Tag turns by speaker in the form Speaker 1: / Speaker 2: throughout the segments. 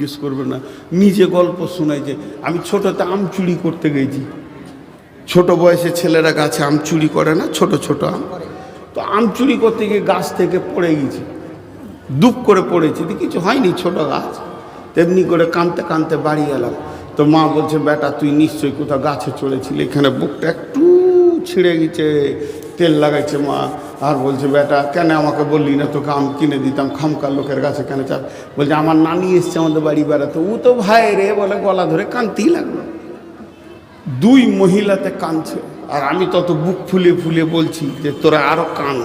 Speaker 1: জিজ্ঞেস করবে না। নিজে গল্প শোনাই যে, আমি ছোটতে আম চুরি করতে গেছি। ছোট বয়সে ছেলেরা গাছে আম চুরি করে না, ছোট ছোট আম। তো আম চুরি করতে গিয়ে গাছ থেকে পড়ে গেছি। দুপ করে পড়েছি, তো কিছু হয়নি ছোট গাছ। তেমনি করে কানতে কানতে বাড়ি এলাম। তো মা বলছে, বেটা, তুই নিশ্চয়ই কোথাও গাছে চড়েছিলি, এখানে বুকটা একটু ছিঁড়ে গেছে, তেল লাগাইছে মা। আর বলছে, বেটা, কেন আমাকে বললি না তোকে আম কিনে দিতাম? খামকার লোকের কাছে কেন চাপ? বলছে, আমার নানি এসছে আমাদের বাড়ি বেড়াতে। ও তো ভাই রে, বলে গলা ধরে কানতেই লাগল। দুই মহিলাতে কাঁদছে আর আমি তত বুক ফুলে ফুলে বলছি যে, তোরা আরও কান।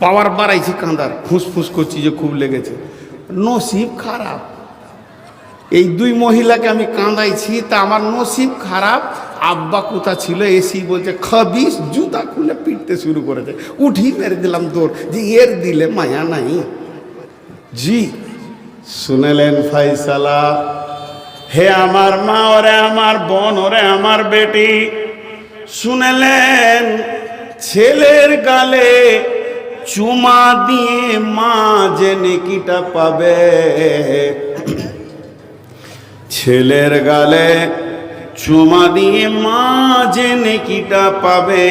Speaker 1: পাওয়ার বাড়াইছি কাঁদার, ফুসফুস করছি যে খুব লেগেছে। নসিব খারাপ। এই দুই মহিলাকে আমি কাঁদাইছি, তা আমার নসিব খারাপ। আব্বা কোথা ছিল? এসি বলছে খবিস জুতা খুলে পিটতে শুরু করেছে। উঠি মেরে দিলাম তোর। যে এর দিলে মায়া নাই। জি, শুনেলেন ফাইসালা, হে আমার মা, ওরে আমার বোন, ওরে আমার বেটি। শুনেলেন, ছেলের গালে চুমা দিয়ে মা যে নেকিটা পাবে। ছেলের গালে চুমা দিয়ে মা যে নেকিটা পাবে।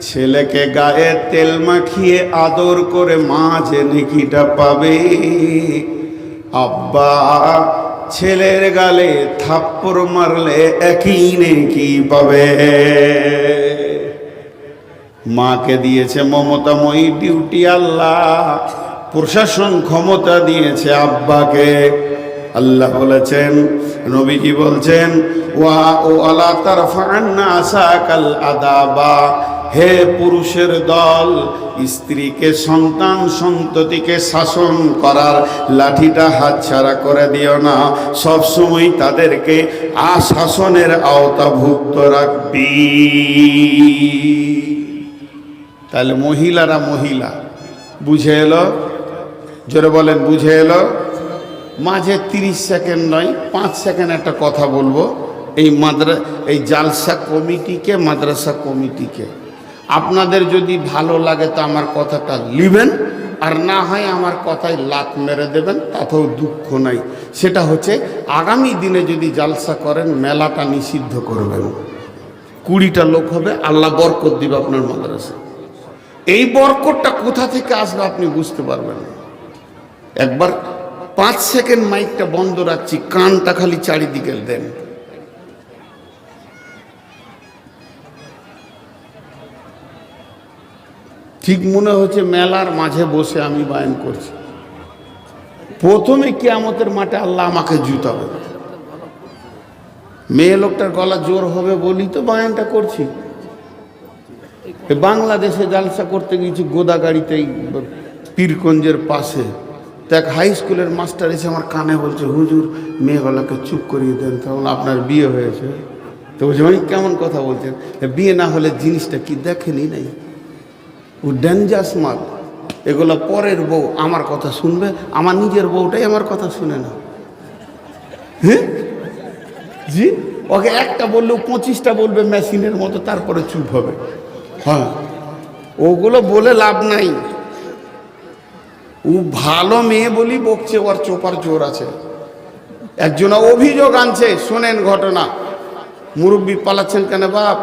Speaker 1: ছেলেকে গায়ে তেল মাখিয়ে আদর করে মা যে নেকিটা পাবে। আব্বা, ছেলের গালে থাপ্পড় মারলে একই নেকি পাবে। মাকে দিয়েছে মমতাময়ী ডিউটি আল্লাহ। প্রশাসন ক্ষমতা দিয়েছে আব্বাকে। আল্লাহ বলেছেন নবীজি বলছেন? ওয়া ও আলা তারফান্না আসাকাল আদাবা। হে পুরুষের দল, স্ত্রীকে, সন্তান সন্ততিকে শাসন করার লাঠিটা হাতছাড়া করে দিও না। সবসময় তাদেরকে আশাসনের আওতাভুক্ত রাখবি। তাহলে মহিলারা মহিলা, বুঝে এলো? জোরে বলেন, বুঝে এলো? মাঝে তিরিশ সেকেন্ড নয়, পাঁচ সেকেন্ড একটা কথা বলব। এই মাদ্রা, এই জালসা কমিটিকে, মাদ্রাসা কমিটিকে। আপনাদের যদি ভালো লাগে তো আমার কথাটা লিবেন, আর না হয় আমার কথায় লাত মেরে দেবেন, তাতেও দুঃখ নাই। সেটা হচ্ছে, আগামী দিনে যদি জালসা করেন, মেলাটা নিষিদ্ধ করবেন। কুড়িটা লোক হবে, আল্লাহ বরকত দিবে আপনার মাদ্রাসা এই বরকতটা কোথা থেকে আসবে আপনি বুঝতে পারবেন না। একবার পাঁচ সেকেন্ড মাইকটা বন্ধ রাখছি, কানটা খালি চারিদিকে দেন। ঠিক মনে হচ্ছে মেলার মাঝে বসে আমি বায়ন করছি। প্রথমে কিয়ামতের মাঠে আল্লাহ আমাকে জুতাবে। মেয়ে লোকটার গলা জোর হবে বলি তো বায়নটা করছি। বাংলাদেশে জালসা করতে গিয়েছি গোদাগাড়িতে এই পীরগঞ্জের পাশে। তো এক হাই স্কুলের মাস্টার এসে আমার কানে বলছে, হুজুর, মেয়েগুলোকে চুপ করিয়ে দেন তখন আপনার বিয়ে হয়েছে। তো বলছে মানে কেমন কথা বলছেন? বিয়ে না হলে জিনিসটা কি দেখেনি নাই? ও ডেঞ্জাস মাল। এগুলো পরের বউ আমার কথা শুনবে, আমার নিজের বউটাই আমার কথা শুনে না। হ্যাঁ? জি? ওকে একটা বললেও পঁচিশটা বলবে মেশিনের মতো, তারপরে চুপ হবে। হ্যাঁ। ওগুলো বলে লাভ নাই। ও ভালো মেয়ে বলি বকছে, ওর চোপার জোর আছে। একজন অভিযোগ আনছে, শোনেন ঘটনা। মুরব্বী পালাচ্ছেন কেন বাপ?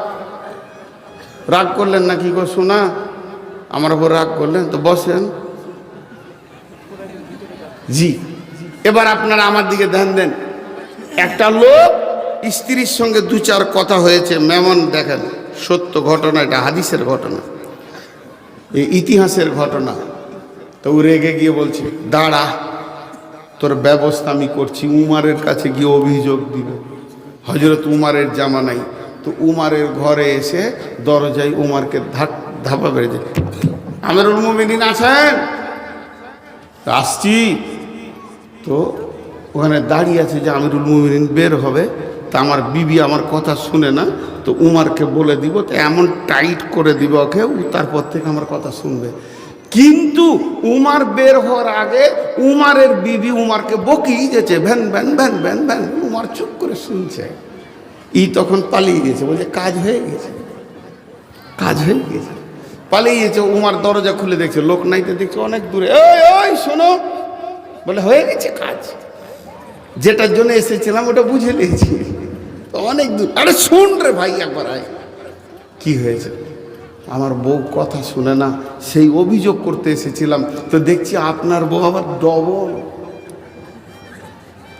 Speaker 1: রাগ করলেন না কি গো শোনা আমার ওপর রাগ করলেন তো বসেন। জি, এবার আপনারা আমার দিকে ধ্যান দেন। একটা লোক স্ত্রীর সঙ্গে দু চার কথা হয়েছে, মেমন দেখেন, সত্য ঘটনা, এটা হাদিসের ঘটনা। ইতিহাসের ঘটনা। তো রেগে গিয়ে বলছে, দাঁড়া, তোর ব্যবস্থা আমি করছি, উমারের কাছে গিয়ে অভিযোগ দিবে। হজরত উমারের জামা নাই। তো উমারের ঘরে এসে দরজায় উমারকে ধাক ধাপা বেড়ে যায় আমিরুল মুমিনিন আছেন? আসছি। তো ওখানে দাঁড়িয়ে আছে যে আমিরুল মুমিনিন বের হবে। তা আমার বিবি আমার কথা শুনে না, তো উমারকে বলে দিব, তো এমন টাইট করে দিব ওকে তারপর থেকে আমার কথা শুনবে। কিন্তু উমার বের হওয়ার আগে উমারের বিবি উমারকে বকি যেছে ভ্যান ভ্যান ভ্যান ভ্যান ভ্যান, উমার চুপ করে শুনছে। ই তখন পালিয়ে গেছে বলছে, কাজ হয়ে গেছে কাজ হয়ে গেছে পালিয়ে গেছে উমার দরজা খুলে দেখছে, লোক নাইতে দেখছে অনেক দূরে। ওই ওই শোনো। বলে, হয়ে গেছে কাজ। যেটার জন্য এসেছিলাম, ওটা বুঝে নিয়েছি। অনেক দূর। আরে, শুন রে ভাই একবার আয়। কি হয়েছে? আমার বউ কথা শুনে না, সেই অভিযোগ করতে এসেছিলাম। তো দেখছি আপনার বউ আবার ডবল।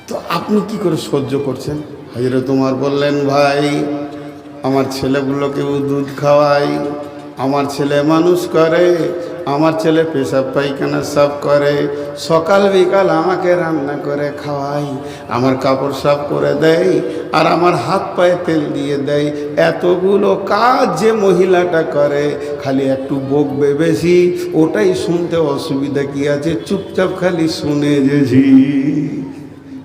Speaker 1: তো আপনি কি করে সহ্য করছেন? হাজিরা তোমার বললেন, ভাই, আমার ছেলেগুলোকেও দুধ খাওয়াই। আমার ছেলে মানুষ করে, আমার ছেলে পেশাব পায়খানা সব করে। সকাল বিকাল আমাকে রান্না করে খাওয়াই, আমার কাপড় সাফ করে দেয় আর আমার হাত পায়ে তেল দিয়ে দেয় এতগুলো কাজ যে মহিলাটা করে, খালি একটু বকবে বেশি, ওটাই শুনতে অসুবিধা কি আছে? চুপচাপ খালি শুনে যেছি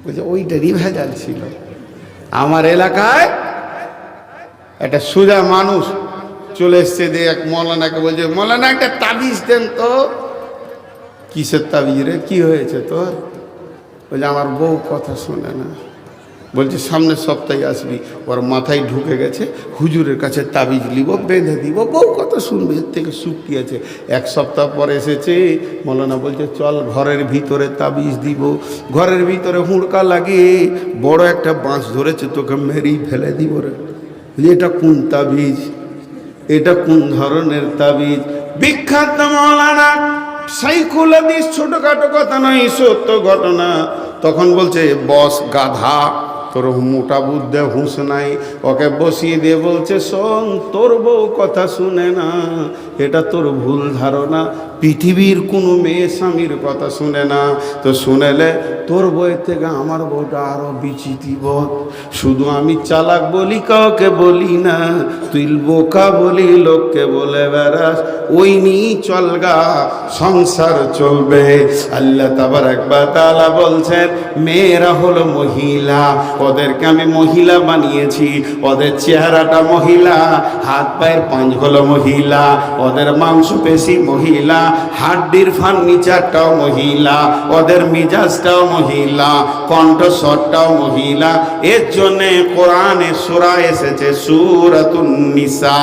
Speaker 1: বলছে ওইটারই ভেজাল ছিল। আমার এলাকায় একটা সোজা মানুষ চলে এসছে, দিয়ে এক মৌলানাকে বলছে, মৌলানা, একটা তাবিজ দেন তো। কিসের তাবিজ রে কী হয়েছে তোর? বলছে, আমার বউ কথা শোনে না। বলছে, সামনের সপ্তাহে আসবি। ওর মাথায় ঢুকে গেছে, হুজুরের কাছে তাবিজ লিব, বেঁধে দিব। বউ কথা শুনবে, এর থেকে সুখ আছে। এক সপ্তাহ পর এসেছে, মৌলানা বলছে, চল ঘরের ভিতরে তাবিজ দিব। ঘরের ভিতরে হুড়কা লাগিয়ে বড় একটা বাঁশ ধরেছে, তোকে মেরেই ফেলে দিব রে। এটা কোন তাবিজ? এটা কোন ধরনের তাবিজ? বিখ্যাত মৌলানা সাইকুল হাদিস ছোটখাটো কথা নয় সত্য ঘটনা। তখন বলছে, বস, গাধা, তোর মোটা বুদ্ধে হুঁশ নাই। ওকে বসিয়ে দিয়ে বলছে, শোন, তোর বউ কথা শুনে না। এটা তোর ভুল ধারণা। পৃথিবীর কোনো মেয়ে স্বামীর কথা শুনে না। তো শুনেলে, তোর বইয়ের থেকে আমার বউটা আরও বিচিতিব শুধু আমি চালাক বলি, কাউকে বলি না। তুই বোকা বলি, লোককে বলে বেড়াস। ওই নিয়ে চলগা সংসার চলবে। আল্লাহ তাবার একবার তালা বলছেন, মেয়েরা হলো মহিলা। ওদেরকে আমি মহিলা বানিয়েছি। ওদের চেহারাটা মহিলা। হাত পায়ের পাঁচ হলো মহিলা। ওদের মাংস পেশি মহিলা। হাড্ডির ফার্নিচারটাও মহিলা, ওদের মিজাজটাও মহিলা, কণ্ঠস্বরটাও মহিলা। এর জন্যে কোরআনে সুরা এসেছে, সুরাতুন নিসা।